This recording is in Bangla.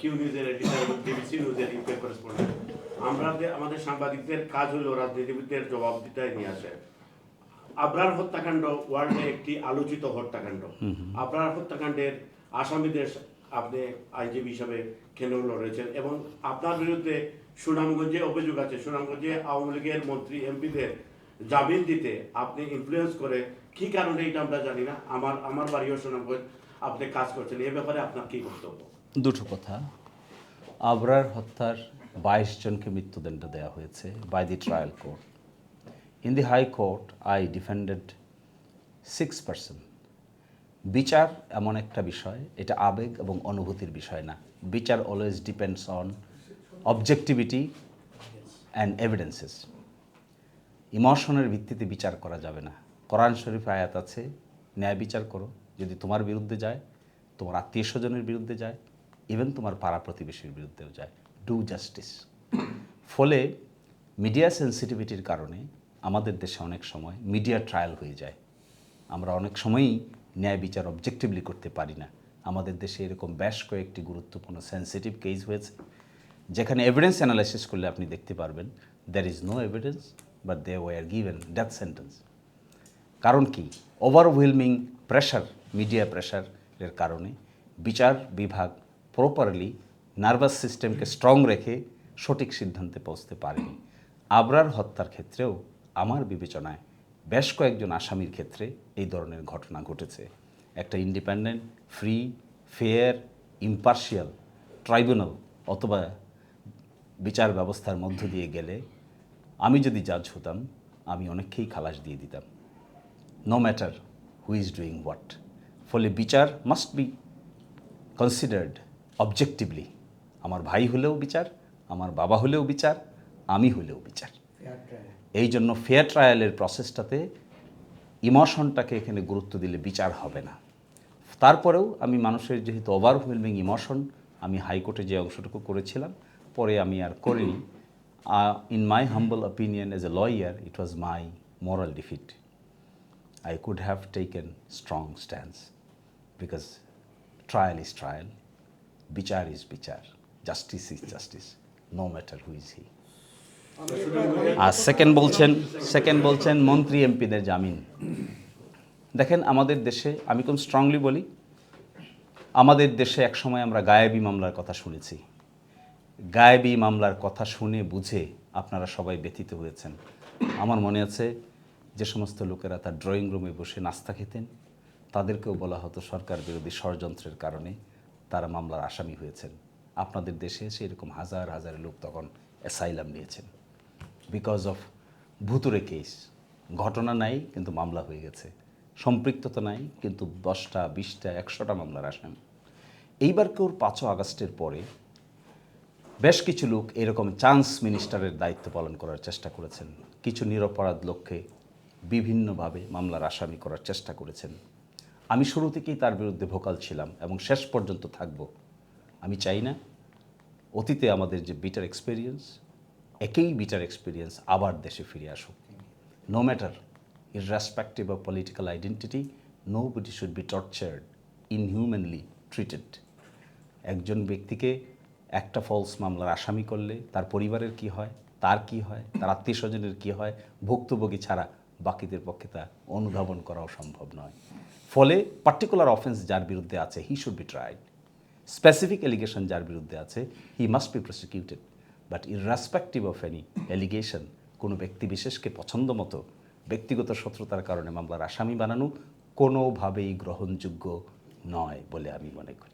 কিউ নিউজের এডিটর এবং নিউজের ইউকে করেসপন্ডেন্ট আমরা আমাদের সাংবাদিকদের কাজ হলো রাজনীতিবিদদের জবাবদিহিতায় নিয়ে আসে। আবরার হত্যাকাণ্ড ওয়ার্ল্ডে একটি আলোচিত হত্যাকাণ্ড। আবরার হত্যাকাণ্ডের আসামিদের আপনি আইনজীবী হিসাবে কেন লড়েছেন এবং আপনার বিরুদ্ধে সুনামগঞ্জে অভিযোগ আছে। সুনামগঞ্জে আওয়ামী লীগের মন্ত্রী এমপিদের জামিন দিতে আপনি ইনফ্লুয়েন্স করে কি কারণে এটা আমরা জানি না। আমার আমার বাড়িও সুনামগঞ্জ আপনি কাজ করছেন। এ ব্যাপারে আপনার কি বক্তব্য? দুটো কথা। আবরার হত্যার বাইশ জনকে মৃত্যুদণ্ড দেওয়া হয়েছে by the trial court in the high court I defended six person বিচার এমন একটা বিষয়, এটা আবেগ এবং অনুভূতির বিষয় না। বিচার always depends on objectivity and evidences ইমোশনের ভিত্তিতে বিচার করা যাবে না। কোরআন শরীফ আয়াত আছে, ন্যায় বিচার করো। যদি তোমার বিরুদ্ধে যায়, তোমার আত্মীয় স্বজনের বিরুদ্ধে যায় ইভেন তোমার পাড়া প্রতিবেশীর বিরুদ্ধেও যায়। ডু জাস্টিস ফলে মিডিয়া সেন্সিটিভিটির কারণে আমাদের দেশে অনেক সময় মিডিয়া ট্রায়াল হয়ে যায়। আমরা অনেক সময়ই ন্যায় বিচার অবজেক্টিভলি করতে পারি না। আমাদের দেশে এরকম বেশ কয়েকটি গুরুত্বপূর্ণ সেন্সিটিভ কেস হয়েছে, যেখানে এভিডেন্স অ্যানালাইসিস করলে আপনি দেখতে পারবেন there is no evidence but they were given death sentence কারণ কি? ওভারওয়েলমিং প্রেশার মিডিয়া প্রেশারের কারণে বিচার বিভাগ প্রপারলি নার্ভাস সিস্টেমকে স্ট্রং রেখে সঠিক সিদ্ধান্তে পৌঁছতে পারেনি। আবরার হত্যার ক্ষেত্রেও আমার বিবেচনায় বেশ কয়েকজন আসামির ক্ষেত্রে এই ধরনের ঘটনা ঘটেছে। একটা independent free fair impartial tribunal অথবা বিচার ব্যবস্থার মধ্য দিয়ে গেলে আমি যদি জাজ হতাম, আমি অনেককেই খালাস দিয়ে দিতাম। No matter who is doing what ফলে বিচার মাস্ট বি কনসিডার্ড অবজেক্টিভলি আমার ভাই হলেও বিচার আমার বাবা হলেও বিচার আমি হলেও বিচার। এই জন্য ফেয়ার ট্রায়ালের প্রসেসটাতে ইমোশনটাকে এখানে গুরুত্ব দিলে বিচার হবে না। তারপরেও আমি মানুষের যেহেতু ওভারওয়েলমিং ইমোশন আমি হাইকোর্টে যে অংশটুকু করেছিলাম পরে আমি আর করিনি। In my humble opinion as a lawyer it was my moral defeat I could have taken strong stance because trial is trial, is bichar, justice is justice, no matter who is he. আর সেকেন্ড বলছেন সেকেন্ড বলছেন মন্ত্রী এমপিদের জামিন। দেখেন আমাদের দেশে আমি কোন স্ট্রংলি বলি আমাদের দেশে একসময় আমরা গায়েবী মামলার কথা শুনেছি। গায়েবী মামলার কথা শুনে বুঝে আপনারা সবাই ব্যথিত হয়েছেন। আমার মনে আছে যে সমস্ত লোকেরা তার ড্রয়িং রুমে বসে নাস্তা খেতেন তাদেরকেও বলা হতো সরকার বিরোধী ষড়যন্ত্রের কারণে। তারা মামলার আসামি হয়েছেন। আপনাদের দেশে সেরকম হাজার হাজার লোক তখন অ্যাসাইলাম নিয়েছেন। বিকজ অফ ভুতুরে কেস ঘটনা নাই, কিন্তু মামলা হয়ে গেছে। সম্পৃক্ততা নাই, কিন্তু দশটা, বিশটা, একশোটা মামলার আসামি। এইবার কেউ পাঁচও আগস্টের পরে বেশ কিছু লোক এরকম চান্স মিনিস্টারের দায়িত্ব পালন করার চেষ্টা করেছেন। কিছু নিরপরাধ লক্ষ্যে বিভিন্নভাবে মামলার আসামি করার চেষ্টা করেছেন। আমি শুরু থেকেই তার বিরুদ্ধে ভোকাল ছিলাম এবং শেষ পর্যন্ত থাকব। আমি চাই না অতীতে আমাদের যে বিটার এক্সপিরিয়েন্স একই বিটার এক্সপিরিয়েন্স আবার দেশে ফিরে আসুক। No matter irrespective of political identity, nobody should be tortured, inhumanly treated. একজন ব্যক্তিকে একটা ফলস মামলার আসামি করলে তার পরিবারের কি হয়, তার কি হয়, তার আত্মীয় স্বজনের কী হয়, ভুক্তভোগী ছাড়া বাকিদের পক্ষে তা অনুধাবন করাও সম্ভব নয়। ফলে পার্টিকুলার অফেন্স যার বিরুদ্ধে আছে he should be tried specific allegation যার বিরুদ্ধে আছে he must be prosecuted but irrespective of any allegation কোনো ব্যক্তি বিশেষকে পছন্দ মতো ব্যক্তিগত শত্রুতার কারণে মামলার আসামি বানানো কোনোভাবেই গ্রহণযোগ্য নয় বলে আমি মনে করি।